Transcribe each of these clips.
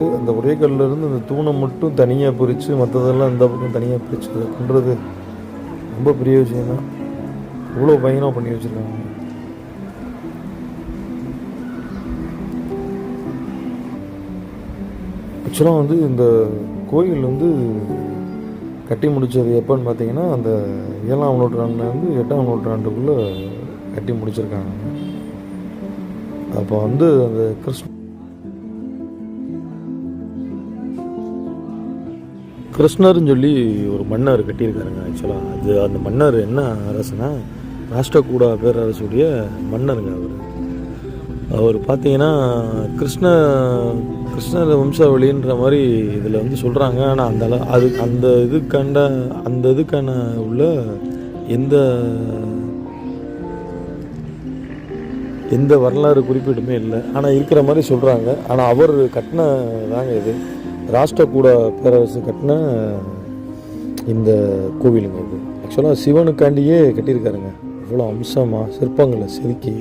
அந்த ஒரே கல்லிருந்து அந்த தூணை மட்டும் தனியாக பிரித்து மற்றதெல்லாம் இந்த பக்கம் தனியாக பிரித்து அதை பண்ணுறது ரொம்ப பெரிய விஷயம் தான் இவ்வளோ பயங்கரமாக பண்ணி வச்சுருக்காங்க. ஆக்சுவலாக வந்து இந்த கோயில் வந்து கட்டி முடித்தது எப்போன்னு பார்த்தீங்கன்னா அந்த ஏழாம் நூற்றாண்டுலேருந்து எட்டாம் நூற்றாண்டுக்குள்ளே கட்டி முடிச்சிருக்காங்க. அப்போ வந்து அந்த கிறிஸ் கிருஷ்ணர்னு சொல்லி ஒரு மன்னர் கட்டியிருக்காருங்க ஆக்சுவலாக அது அந்த மன்னர் என்ன அரசுனா ராஷ்டிரகூடா பேரரசுடைய மன்னருங்க அவர். அவர் பார்த்தீங்கன்னா கிருஷ்ண கிருஷ்ணர் வம்சாவளின்ற மாதிரி இதில் வந்து சொல்கிறாங்க ஆனால் அந்த அது அந்த இது அந்த இதுக்கான உள்ள எந்த எந்த வரலாறு குறிப்பீடுமே இல்லை. ஆனால் இருக்கிற மாதிரி சொல்கிறாங்க ஆனால் அவர் கட்டின தாங்க இது. ராஷ்டிரகூட பேரரசு கட்டின இந்த கோவிலுங்க இது. ஆக்சுவலாக சிவனுக்காண்டியே கட்டியிருக்காருங்க. இவ்வளோ அம்சமாக சிற்பங்களை செதுக்கி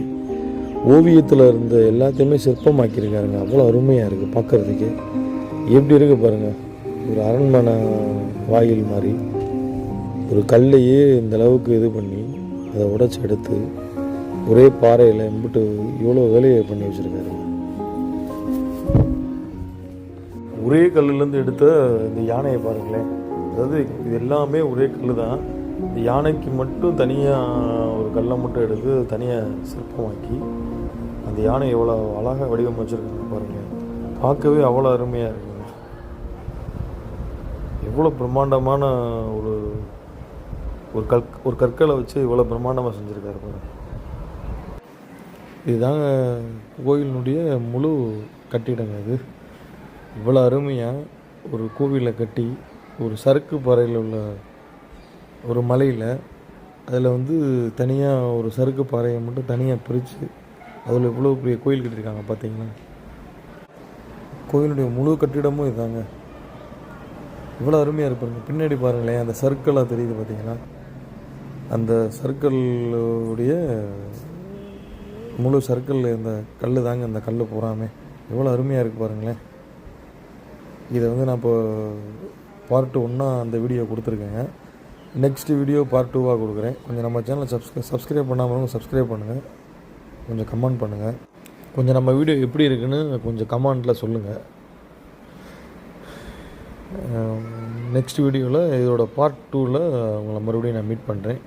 ஓவியத்தில் இருந்த எல்லாத்தையுமே சிற்பமாக்கியிருக்காருங்க. அவ்வளோ அருமையாக இருக்குது பார்க்குறதுக்கு எப்படி இருக்கு பாருங்கள் ஒரு அரண்மனை வாயில் மாதிரி ஒரு கல்லையே இந்த அளவுக்கு இது பண்ணி அதை உடைச்சி எடுத்து ஒரே பாறையில் எம்பிட்டு இவ்வளோ வேலையை பண்ணி வச்சுருக்காருங்க ஒரே கல்லுலேருந்து எடுத்த இந்த யானையை பாருங்களேன். அதாவது இது எல்லாமே ஒரே கல் தான். இந்த யானைக்கு மட்டும் தனியாக ஒரு கல்லை மட்டும் எடுத்து தனியாக சிற்பமாக்கி அந்த யானை எவ்வளோ அழகாக வடிவமைச்சிருக்காங்க பாருங்கள் பார்க்கவே அவ்வளோ அருமையாக இருக்குங்க எவ்வளோ பிரம்மாண்டமான ஒரு ஒரு கற் ஒரு கற்களை வச்சு இவ்வளோ பிரம்மாண்டமாக செஞ்சுருக்காரு பாருங்கள் இதுதாங்க கோயிலினுடைய முழு கட்டிடங்க இது. இவ்வளோ அருமையாக ஒரு கோவிலை கட்டி ஒரு சறுக்கு பாறையில் உள்ள ஒரு மலையில் அதில் வந்து தனியாக ஒரு சறுக்கு பாறையை மட்டும் தனியாக பிரித்து அதில் இவ்வளோ பெரிய கோயில் கட்டியிருக்காங்க பார்த்தீங்களா கோயிலுடைய முழு கட்டிடமும் இதாங்க. இவ்வளோ அருமையாக இருப்பாருங்க பின்னாடி பாருங்களேன் அந்த சர்க்கிளாக தெரியுது பார்த்தீங்களா அந்த சர்க்கிளுடைய முழு சர்க்கிளில் இந்த கல் தாங்க அந்த கல் பூராமே. எவ்வளோ அருமையாக இருக்குது பாருங்களேன். இதை வந்து நான் இப்போ பார்ட் ஒன்னாக அந்த வீடியோ கொடுத்துருக்கேங்க. நெக்ஸ்ட் வீடியோ பார்ட் டூவாக கொடுக்குறேன். கொஞ்சம் நம்ம சேனலை சப்ஸ்கிரை சப்ஸ்கிரைப் பண்ணாமல் சப்ஸ்கிரைப் பண்ணுங்கள் கொஞ்சம் கமெண்ட் பண்ணுங்கள் கொஞ்சம் நம்ம வீடியோ எப்படி இருக்குன்னு கொஞ்சம் கமெண்ட்டில் சொல்லுங்கள் நெக்ஸ்ட் வீடியோவில் இதோட பார்ட் டூவில் உங்களை மறுபடியும் நான் மீட் பண்ணுறேன்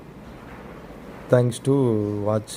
தேங்க்ஸ் டு வாட்ச்